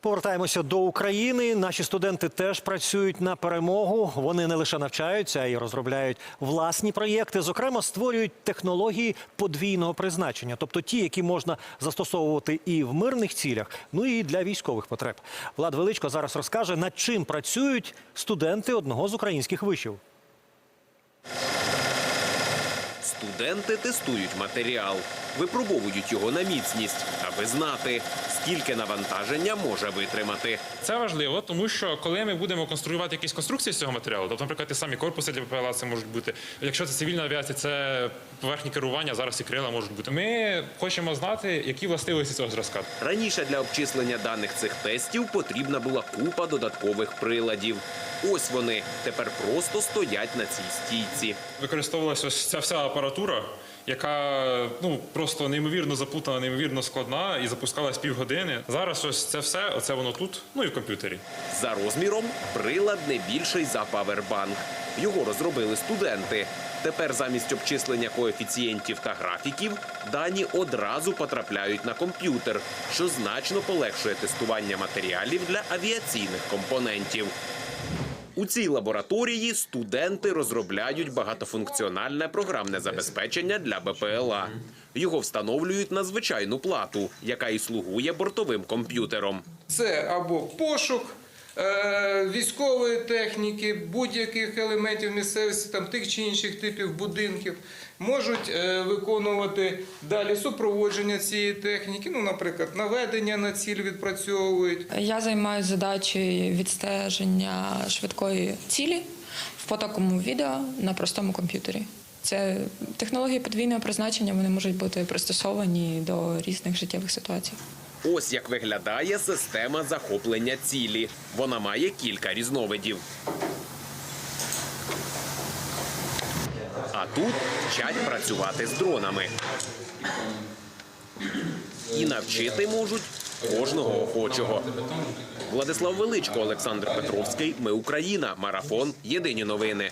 Повертаємося до України. Наші студенти теж працюють на перемогу. Вони не лише навчаються а й розробляють власні проєкти. Зокрема, створюють технології подвійного призначення, тобто ті, які можна застосовувати і в мирних цілях, ну і для військових потреб. Влад Величко зараз розкаже, над чим працюють студенти одного з українських вишів. Студенти тестують матеріал, випробовують його на міцність, аби знати, скільки навантаження може витримати. Це важливо, тому що коли ми будемо конструювати якісь конструкції з цього матеріалу, тобто, наприклад, ті самі корпуси для ППЛА це можуть бути. Якщо це цивільна авіація, це поверхні керування, зараз і крила можуть бути. Ми хочемо знати, які властивості цього зразка. Раніше для обчислення даних цих тестів потрібна була купа додаткових приладів. Ось вони тепер просто стоять на цій стійці. Використовувалася ось ця вся апаратура, яка ну просто неймовірно запутана, неймовірно складна і запускалась півгодини. Зараз ось це все, оце воно тут, ну і в комп'ютері. За розміром прилад не більший за павербанк. Його розробили студенти. Тепер замість обчислення коефіцієнтів та графіків дані одразу потрапляють на комп'ютер, що значно полегшує тестування матеріалів для авіаційних компонентів. У цій лабораторії студенти розробляють багатофункціональне програмне забезпечення для БПЛА. Його встановлюють на звичайну плату, яка і слугує бортовим комп'ютером. Це або пошук військової техніки, будь-яких елементів місцевості, там тих чи інших типів будинків, можуть е, виконувати далі супроводження цієї техніки. Ну, наприклад, наведення на ціль відпрацьовують. Я займаюся задачею відстеження швидкої цілі в потоковому відео на простому комп'ютері. Це технології подвійного призначення, вони можуть бути пристосовані до різних життєвих ситуацій. Ось як виглядає система захоплення цілі. Вона має кілька різновидів. А тут вчать працювати з дронами. І навчити можуть кожного охочого. Владислав Величко, Олександр Петровський. Ми Україна. Марафон. Єдині новини.